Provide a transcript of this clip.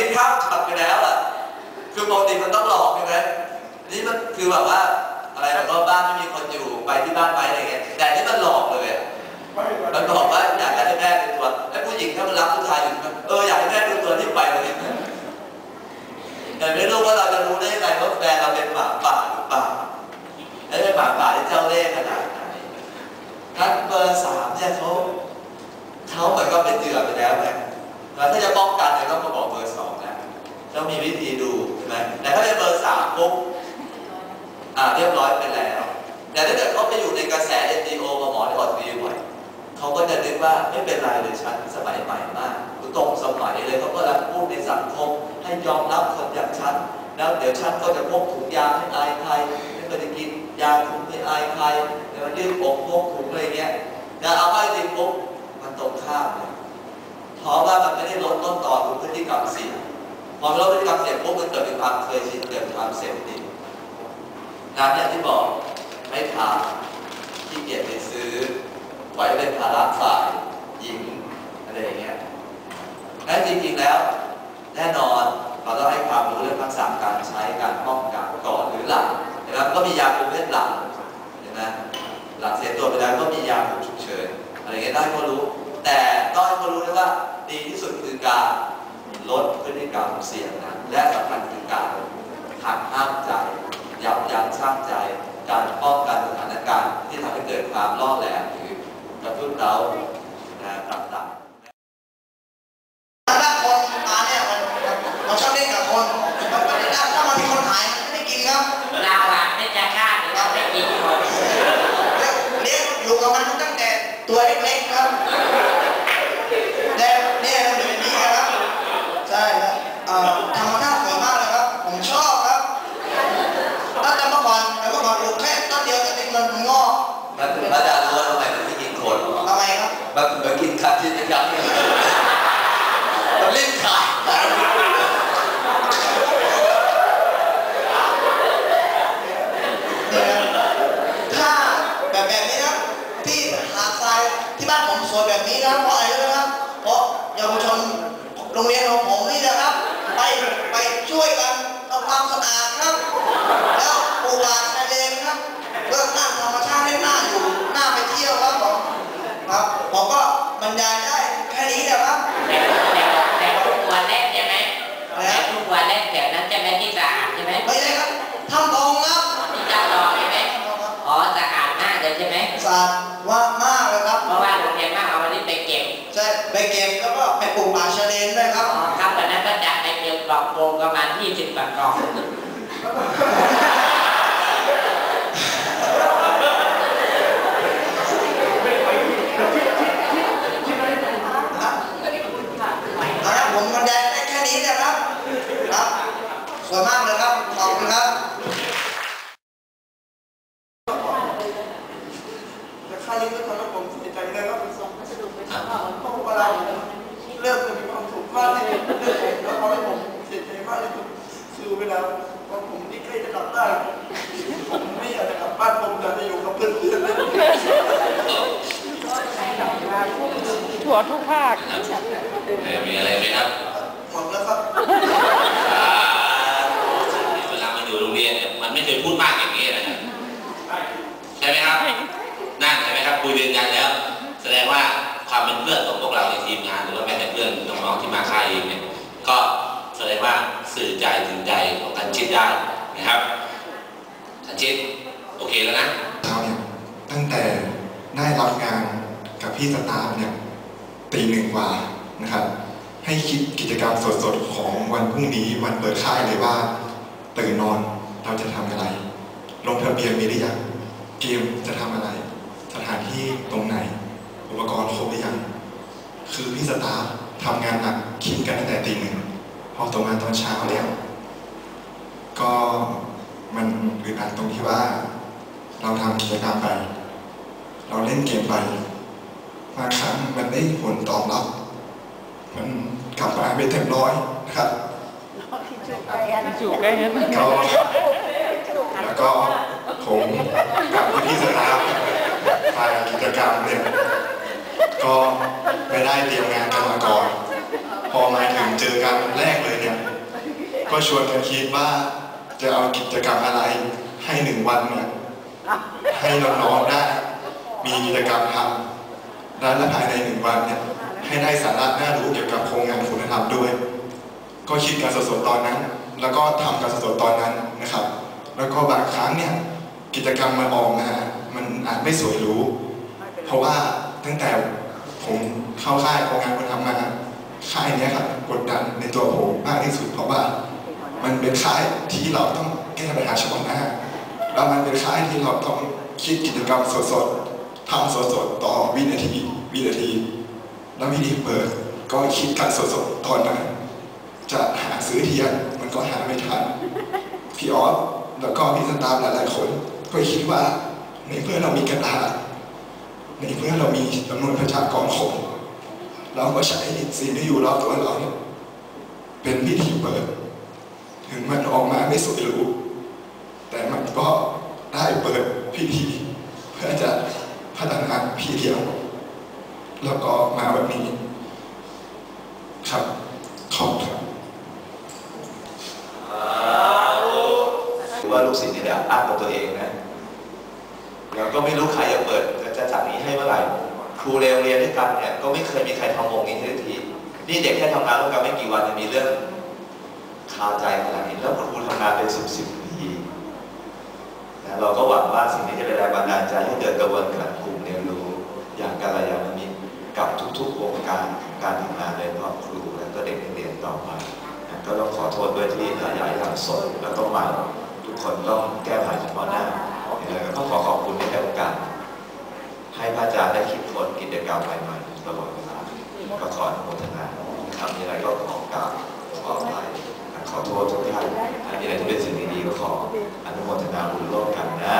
คิดข้ามช็อตไปแล้วอะคือปกติมันต้องหลอกใช่ไหมนี่มันคือแบบว่าอะไรแบบว่าบ้านไม่มีคนอยู่ไปที่บ้านไปอะไรเงี้ยแต่นี่มันหลอกเลยอะมันบอกว่าอยากให้แม่ดูตัวไอ้ผู้หญิงถ้ามันรักผู้ชายอยู่เอออยากให้แม่ดูตัวที่ไปเลยแต่ไม่รู้ว่าเราจะรู้ได้ยังไงว่าแฟนเราเป็นหมาป่าหรือเปล่าไอ้เป็นหมาป่าที่เจ้าเล่ห์ขนาดไหนงั้นเบอร์สามเนี่ยเขาเขาเหมือนก็เป็นเหยื่อไปแล้วไง แล้วถ้าจะป้องกันเนี่ยต้องมาบอกเบอร์สองนะต้องมีวิธีดูใช่ไหมแต่ถ้าเป็นเบอร์สามปุ๊บอ่าเรียบร้อยไปแล้ว แต่ถ้าเกิดเขาไปอยู่ในกระแส NGO กับหมอที่ออกทีวีบ่อยเขาก็จะนึกว่าไม่เป็นไรเลยฉันสมัยใหม่มากตรงสมัยเลยเขาก็รับพูดในสังคมให้ยอมรับคนอย่างฉันแล้วเดี๋ยวฉันก็จะพกถุงยางให้อายใครไม่เคยจะกินยาถุงให้อายใครเดี๋ยวมันยืดอกพกถุงอะไรเงี้ยแต่เอาไปจริงปุ๊บมันตรงข้ามเลย เพราะว่ามันไม่ได้ลดต้นตอของพฤติกรรมเสี่ยงพอมันลดพฤติกรรมเสี่ยงปุ๊บมันเกิดเป็นความเคยชินเกิดความเสพติดงานอย่างที่บอกไม่ทำขี้เกียจไปซื้อไว้เป็นภาระฝ่ายหญิงอะไรอย่างเงี้ยและจริงๆแล้ว แน่นอนเราต้องให้ความรู้เรื่องทักษะการใช้การป้องกันก่อนหรือหลังเห็นไหมก็มียาคุมเพศหลังเห็นไหมหลังเสียตัวไปแล้วก็มียาคุมฉุกเฉินอะไรเงี้ยได้ก็รู้ แต่ต้องให้เขารู้ด้วยว่าดีที่สุดคือการลดพฤติกรรมเสี่ยงนั้นและสำคัญคือการหักห้ามใจยับยั้งชั่งใจ การป้องกันสถานการณ์ที่ทำให้เกิดความล่อแหลมหรือกระตุ้นเรานะต่างๆถ้าคนมาเนี่ย อกมันถึงพระอาจารย์รู้ว่าทำไมมันไม่กินคนทำไมครับมันเหมือนกินคันที่จะยักษ์มันรีบขายเนี่ยถ้าแบบแบบนี้นะที่หาดทรายที่บ้านผมสวยแบบนี้นะเพราะอะไรรู้ไหมครับ เพราะเยาวชนโรงเรียนของผม ใช่ไหมสะอาดว่ามากเลยครับเพราะว่าโรงเรียนมากเอาวันนี้ไปเก็บใช่ไปเก็บแล้วก็ไปปลูกป่าชายเลนด้วยครับอ๋อครับวันนั้นก็จะไปเก็บกล่องโฟมประมาณ20กว่ากล่องเอาละผมบรรยายได้แค่นี้นะครับครับสวยมากเลยครับ ขอบคุณครับแต่ค่านี้ก็ทำให้ผมเสียใจนะครับเพราะว่าเราเริ่มจะมีความสุขมากที่สุดเรื่องผมแล้วทำให้ผมเสียใจมากที่สุดคือเวลาพอผมที่ใกล้จะกลับบ้านผมไม่อยากจะกลับบ้านผมอยากจะอยู่กับเพื่อนๆเลย ถั่วทุกภาค เอ่อมีอะไรไหมครับ หมดแล้วครับ อ่าเวลามาอยู่โรงเรียนเนี่ยมันไม่เคยพูดมากอย่างนี้นะครับใช่ไหมครับ นั่นใช่ไหมครับคุยยืนยันแล้ว แสดงว่าความเป็นเพื่อนของพวกเราในทีมงานหรือว่าแม้แต่เพื่อ น้องที่มาค่ายเองเนี่ยก็แสดงว่าสื่อใจถึงใจของกันชิดได้นะครับกันชิดโอเคแล้วนะเช้าเนี่ยตั้งแต่ได้รับงานกับพี่สตาฟเนี่ยตีหนึ่งกว่านะครับ ให้คิดกิจกรรมสดๆของวันพรุ่งนี้วันเปิดค่ายเลยว่าตื่นนอนเราจะทำอะไร ลงทะเบียนมีหรือยังเกมจะทำอะไร สถานที่ตรงไหน อุปกรณ์ครบหรือยังคือพี่สตาฟ ทำงานหนักคิดกันตั้งแต่ตีหนึ่งพอตรงมาตอนเช้าแล้ว ก็มันอึดอัดตรงที่ว่า เราทำกิจกรรมไป เราเล่นเกมไปบางครั้งมันได้ผลตอบรับ มันกลับมาไม่เต็มร้อยนะครับจูบกันก็แล้วก็ผมกับพี่ๆสตาฟฝ่ายกิจกรรมเนี่ยก็ไม่ได้เตรียมงานกันมาก่อน พอมาถึงเจอ กันวันแรกเลยเนี่ย ก็ชวนกันคิดว่าจะเอากิจกรรมอะไรให้หนึ่งวันเนี่ยให้น้องๆได้มีกิจกรรมทำและภายในหนึ่งวันเนี่ยให้ได้สาระน่ารู้เกี่ยวกับโครงงานคุณธรรมด้วย ก็คิดการสดๆตอนนั้น แล้วก็ทำการสดๆตอนนั้นนะครับ แล้วก็บางครั้งเนี่ยกิจกรรมมันออกมามันอาจไม่สวยรู้ เพราะว่าตั้งแต่ผมเข้าค่ายโครงงานคุณธรรมมา ค่ายนี้ครับกดดันในตัวผมมากที่สุดเพราะว่ามันเป็นค่ายที่เราต้องแก้ปัญหาเฉพาะหน้าแล้วมันเป็นค่ายที่เราต้องคิดกิจกรรมสดๆทำสดๆต่อวินาทีวินาที แล้ววิธีเปิดก็คิดการสดๆตอนนั้นจะหาซื้อเทียนมันก็หาไม่ทันพี่ออสแล้วก็พี่สตาฟหลายๆคน ก็คิดว่าในเมื่อเรามีกระดาษในเมื่อเรามีจำนวนประชากรคน เราก็ใช้สิ่งที่อยู่รอบตัวเราเนี่ยเป็นวิธีเปิด ถึงมันออกมาไม่สวยหรูแต่มันก็ได้เปิดพิธี เพื่อจะพัฒนาพี่เดียว แล้วก็มาแบบนี้ ครับขอบคุณครับถือว่าลูกศิษย์นี่เนี่ยอ้างกับตัวเองนะเราก็ไม่รู้ใครจะเปิดจะจัดนี้ให้เมื่อไหร่ ครูเรียนเรียนด้วยกันเนี่ยก็ไม่เคยมีใครทำวงนี้ทีทีนี่เด็กแค่ทำงานร่วมกันไม่กี่วันจะมีเรื่องคาใจขนาดนี้แล้วครูทำงานเป็นสิบสิบปีนะเราก็หวังว่าสิ่งนี้จะเป็นแรงบันดาลใจให้เกิดกระบวนการกลุ่มเรียนรู้ อย่างกัลยาณมิตรกับทุกๆวงการการทำงานโดยเฉพาะครูและก็เด็กนักเรียนต่อไปนะก็ต้องขอโทษด้วยที่ขยายหลังสดแล้วก็ใหม่ทุกคนต้องแก้ไขเฉพาะหน้าแล้วก็ขอขอบคุณที่ให้โอกาส ให้พระอาจารย์ได้คิดค้นกิจกรรมใหม่ๆตลอดเวลาก็ขออนุโมทนาทำอะไรก็ขอกราบขอไปขอโทษทุกท่านออะไรที่เป็นสิ่งดีๆก็ขออนุโมทนาบุญร่วมกันนะ